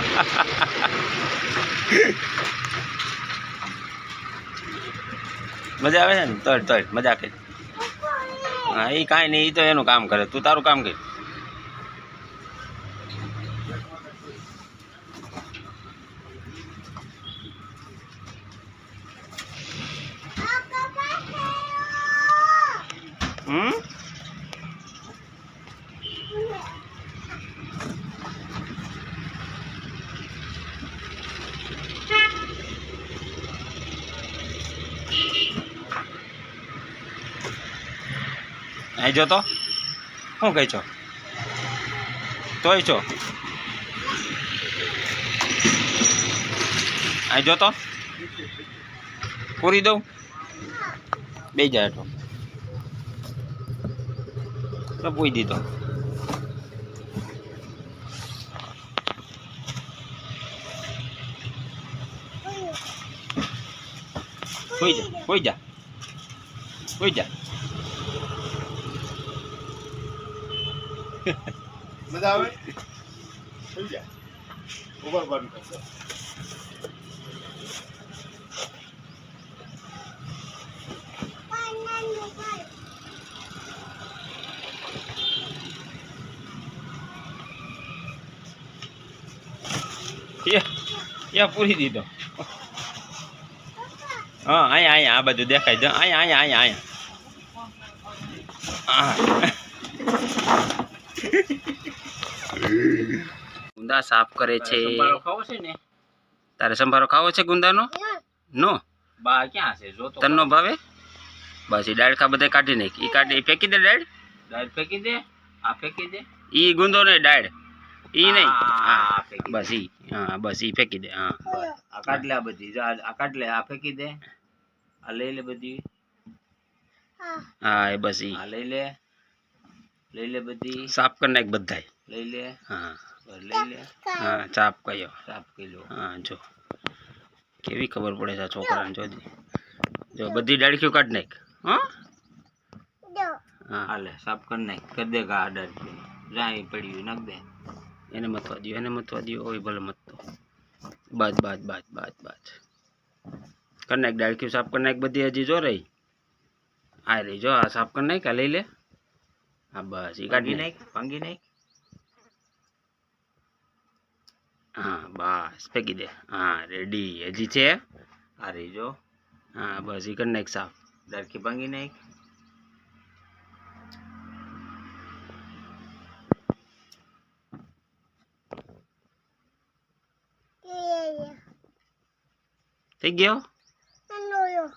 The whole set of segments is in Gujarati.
મજા આવે છે ને? તડ તડ, મજા કે હા એ કાંઈ નહીં એ તો એનું કામ કરે. તું તારું કામ કર. હમ? અહીં જો તો. શું કહી છો. તોય છો. અહીં જો તો. પૂરી દઉં. બે જાય તો તો પૂરી દીધો. કોઈ જા. આવે? બંધ યા પૂરી દીધો. હા, અહીંયા અહીંયા, આ બધું દેખાય. જો, અહીંયા અહીંયા અહીંયા અહીંયા. ગુંદા સાફ કરે છે. ને? તારે સંભારો ખાવો છે ગુંદાનો? નો? બા ક્યાં છે? જો તનનો ભાવે? બસ એ દાળ ખા બધે કાઢી નાખી. એ કાઢી ફેંકી દે ડાળ ડાળ ફેંકી દે? આ ફેંકી દે? ઈ ગુંદો નહીં ડાળ ઈ નહીં. હા. બસ ઈ હા બસ ઈ ફેંકી દે હા. આ કાઢ લે આ બધી. જો આ કાઢલે કાઢ લે આ ફેંકી દે. આ લઈ લે બધી. હા એ બસ ઈ. આ લઈ લે. લઈ લે બધી સાફ કરી નાખ બધાય લઈ લે હા બસ લઈ લે હા ચાપ કયો સાફ કિલો હા જો કેવી ખબર પડે છે આ છોકરાને જો જો બધી ડાળખીઓ કાઢ નાખ હા હા હાલે સાફ કરી નાખ કરી દે ગા આડર જ્યાં ઈ પડ્યું નાખ દે એને મતવા દો એને મતવા દો ઓય ભલે મત તો બાજ બાજ બાજ બાજ બાજ કરી નાખ ડાળખીઓ સાફ કરી નાખ બધી હજી જો રહી આ રહી જો આ સાફ કરી નાખ આ લઈ લે હા બસ એ કાઢી ભાંગી નાખ નાખ ભાંગી નાખ હા બસ ફેંકી દે હા રેડી હજી છે આ રહી જો હા બસ એ કરી નાખ સાફ ડાળખી ભાંગી નાખ થઈ ગયો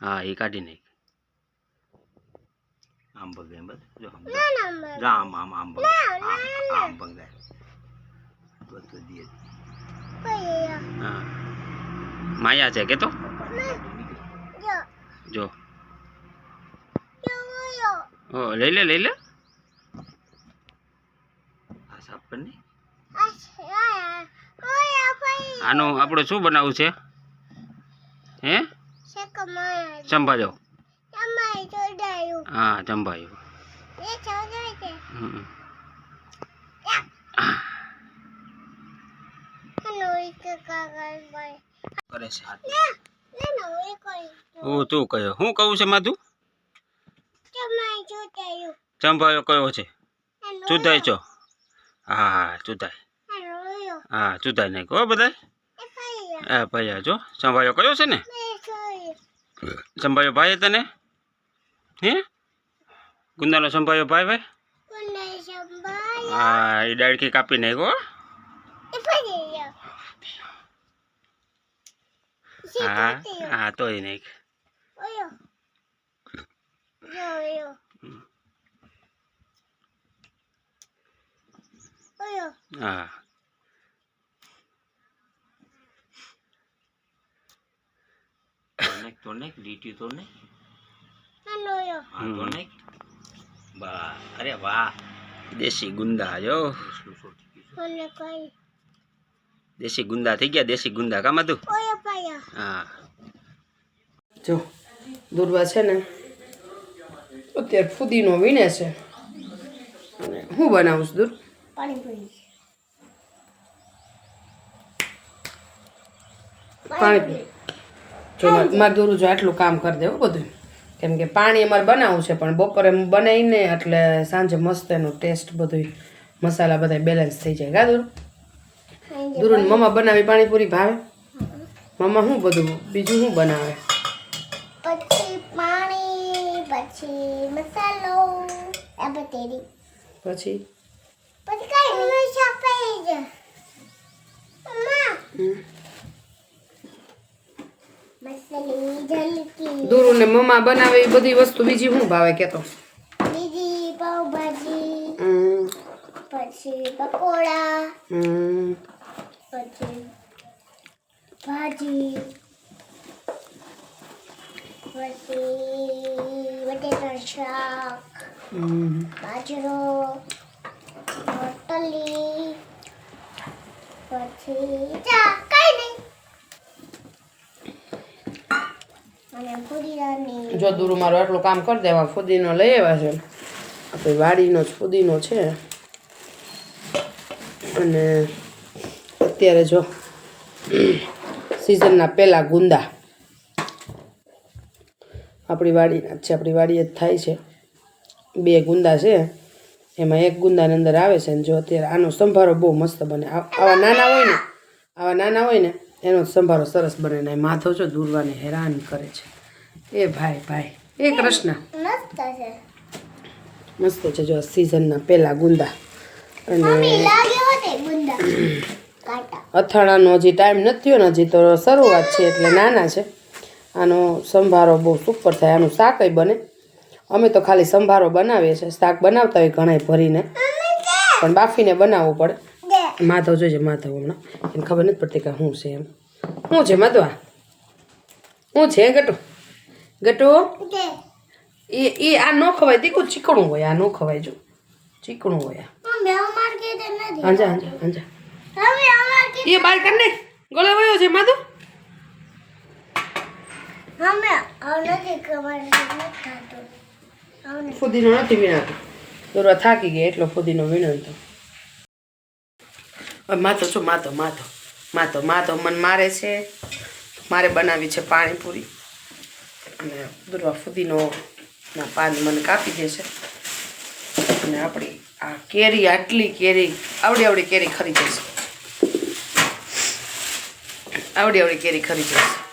હા એ કાઢી નાખ આમ ભગે બસ જો આમ જો આમ આમ આમ ભગે આમ આમ ભગે બધું દે હા માયા છે કે તો જો ઓ લઈ લે લઈ લે આ આનું આપણે શું બનાવવું છે હે સંભાળો હા જંભાયું. હું તું કયો? હું કહું છે માધુ? સંભાળ્યો કયો છે? ચુદાય છો? હા હા ચુદાય હા ચુદાય નહીં કહો બધા હા ભાઈ જો સંભાળ્યો કયો છે ને? સંભાળ્યો ભાઈ તને? હે? ગુંદાનો સંભાયો ભાઈ ભાઈ? હા એ ડાળખી કાપી નાખો હા. હા તોય નાખ. હા. તો નાખ તો નાખ લીટી તો નાખ. હા તો નાખ. બા અરે વાહ દેશી ગુંદા જો. દેશી ગુંદા થઈ ગયા દેશી ગુંદા કામ હતું હા. જો દુર્વા છે ને અત્યારે ફુદીનો વીણે છે. અને હું બનાવું છું દૂર? પાણી જો મારે દોરું જો આટલું કામ કરી દેવું બધું. કેમ કે પાણી અમારે બનાવવું છે પણ બપોરે બનાવીને એટલે સાંજે મસ્ત એનું ટેસ્ટ બધું મસાલા બધા બેલેન્સ થઈ જાય. કા દોરું? દોરું મમ્મા બનાવી પાણીપુરી ભાવે? મમ્મા શું બધું બીજું શું બનાવે? પછી પાણી પછી મસાલો આ બટેરી પછી? પછી કઈ નહીં મમ્મા દોરું ને મમ્મા બનાવે એ બધી વસ્તુ. બીજી શું ભાવે કેતો? બીજી પાવભાજી પછી પકોડા પછી ભાજી પછી બટેટા શાક બાજરો રોટલી પછી ચા કઈ નહીં અને પુરીરાની જો દૂરું મારું આટલું કામ કરી દેવા ફુદીનો લઈ આવ્યા છે. આપણે વાડીનો જ ફુદીનો છે. અને અત્યારે જો સિઝનના પહેલા ગુંદા. આપણી વાડીના છે, આપણી વાડી જ થાય છે. બે ગુંદા છે. એમાં એક ગુંદાની અંદર આવે છે જો અત્યારે આનો સંભારો બહુ મસ્ત બને. આવા નાના હોય ને, આવા નાના હોય ને, એનો સંભારો સરસ બને ને માથો જો દૂરવાને હેરાન કરે છે. એ ભાઈ ભાઈ. એ કૃષ્ણ. મસ્ત છે મસ્ત છે જો સિઝનના પહેલા ગુંદા. અને અથાણાનો હજી ટાઈમ નથી થયો ને હજી તો શરૂઆત છે એટલે નાના છે. આનો સંભારો બહુ સુપર થાય. આનું શાકય બને. અમે તો ખાલી સંભારો બનાવીએ છીએ. શાક બનાવતા હોય ઘણાય ભરીને. પણ બાફીને બનાવવું પડે. માધવ જોજે માધવ હમણાં. એને ખબર નથી પડતી કે શું છે એમ. શું છે માધવા? શું છે ગટુ ગટુ? એ એ આ ન ખવાય. દીકું ચીકણું હોય આ ન ખવાય જો. ચીકણું હોય હાંજા હાંજા હાંજા. એ બાર કર ને. ગળે વયો છે માધુ. ફુદીનો નથી વીણાતો. દોરવા થાકી ગયા એટલો ફુદીનો વીણતો. માથો છો માથો માથો. માથો માથો મન મારે છે. મારે બનાવી છે પાણીપુરી. અને દોરવા ફુદીનોના પાન મને કાપી દેશે. અને આપણી આ કેરી, આટલી કેરી, આવડી આવડી કેરી ખરી જશે. આવડી આવડી કેરી ખરી જશે.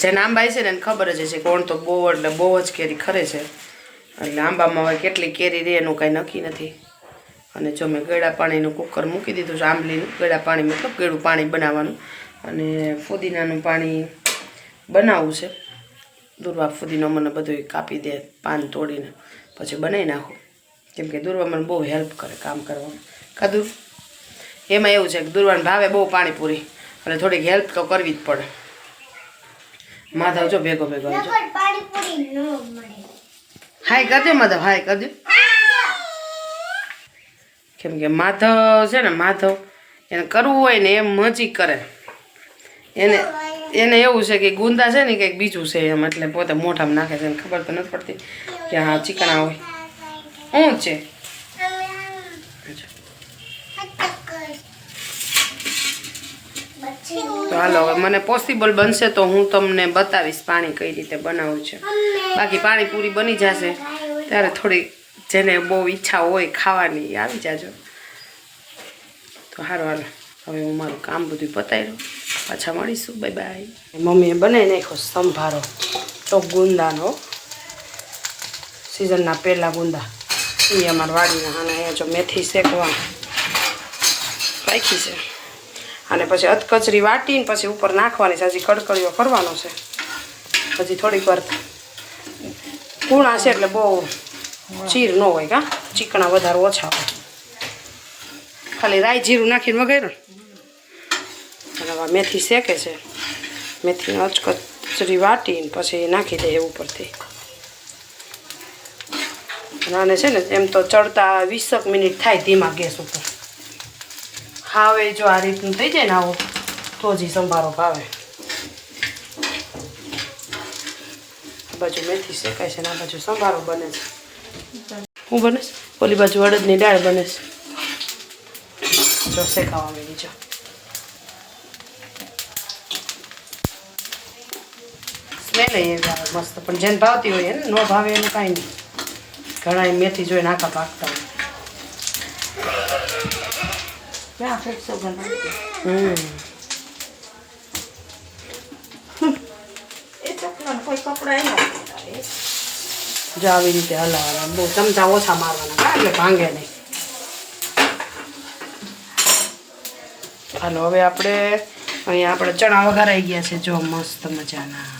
જેને આંબાઈ છે ને એને ખબર જ હશે કોણ તો બહુ એટલે બહુ જ કેરી ખરે છે. એટલે આંબામાં હવે કેટલી કેરી રહે એનું કાંઈ નક્કી નથી. અને જો મેં ગળા પાણીનું કુકર મૂકી દીધું છે, આંબલીનું ગળા પાણી, મતલબ ગળું પાણી બનાવવાનું. અને ફુદીનાનું પાણી બનાવવું છે. દુર્વા ફુદીનો મને બધું કાપી દે પાન તોડીને પછી બનાવી નાખું. કેમ કે દુર્વા મને બહુ હેલ્પ કરે કામ કરવામાં. કાદુર એમાં એવું છે કે દુર્વાને ભાવે બહુ પાણીપુરી એટલે થોડીક હેલ્પ તો કરવી જ પડે. માધવ જો ભેગો ભેગો આવજો. હાય કરજો માધવ હાય કરજો. કેમ કે માધવ છે ને માધવ એને કરવું હોય ને એમ મજી કરે. એને એને એવું છે કે ગુંદા છે ને કંઈક બીજું છે એમ, એટલે પોતે મોઢામાં નાખે છે ખબર તો નથી પડતી કે હા ચીકણા હોય શું છે? તો હાલો, હવે મને પોસિબલ બનશે તો હું તમને બતાવીશ પાણી કઈ રીતે બનાવવું છે. બાકી પાણીપુરી બની જશે. ત્યારે થોડી જેને બહુ ઈચ્છા હોય ખાવાની, આવી જાજો. તો સારું હાલો. હવે હું મારું કામ બધું પતાવી પાછા મળીશું. બાય બાય મમ્મીએ બનાવી નાખ્યો સંભારો ચોક ગુંદાનો. સિઝનના પહેલાં ગુંદા. એ અમારા વાડીના અને અહીંયા જો મેથી શેકવા. રાખી છે. અને પછી અધકચરી વાટીને પછી ઉપર નાખવાની છે. હજી કડકડીઓ કરવાનો છે. પછી થોડીક વાર કૂણા છે એટલે બહુ ચીર ન હોય કા. ચીકણા વધારે ઓછા હોય. ખાલી રાઈ જીરું નાખીને હવે મેથી શેકે છે. મેથીને અચકચરી વાટીને પછી નાખી દઈએ ઉપરથી. અને છે ને એમ તો ચડતા વીસક મિનિટ થાય ધીમા ગેસ ઉપર. હવે જો આ રીતનું થઈ જાય ને આવું, તો જ સંભારો ભાવે. બાજુ મેથી શેકાય છે ને આ બાજુ સંભારો બને છે. હું બને ઓલી બાજુ અડદની દાળ બને જો શેકાવા માંડી, જો. લઈ લઈએ મસ્ત. પણ જેને ભાવતી હોય એને ન ભાવે એનું કાંઈ નહીં. ઘણા મેથી જોઈને આખા પાકતા હોય. જો આવી. રીતે હલાવવાના. બહુ ચમચા ઓછા મારવાના. એટલે ભાંગે નહીં. હાલો હવે આપણે અહીંયા આપણે ચણા વઘારાઈ ગયા છે. જો મસ્ત મજાના.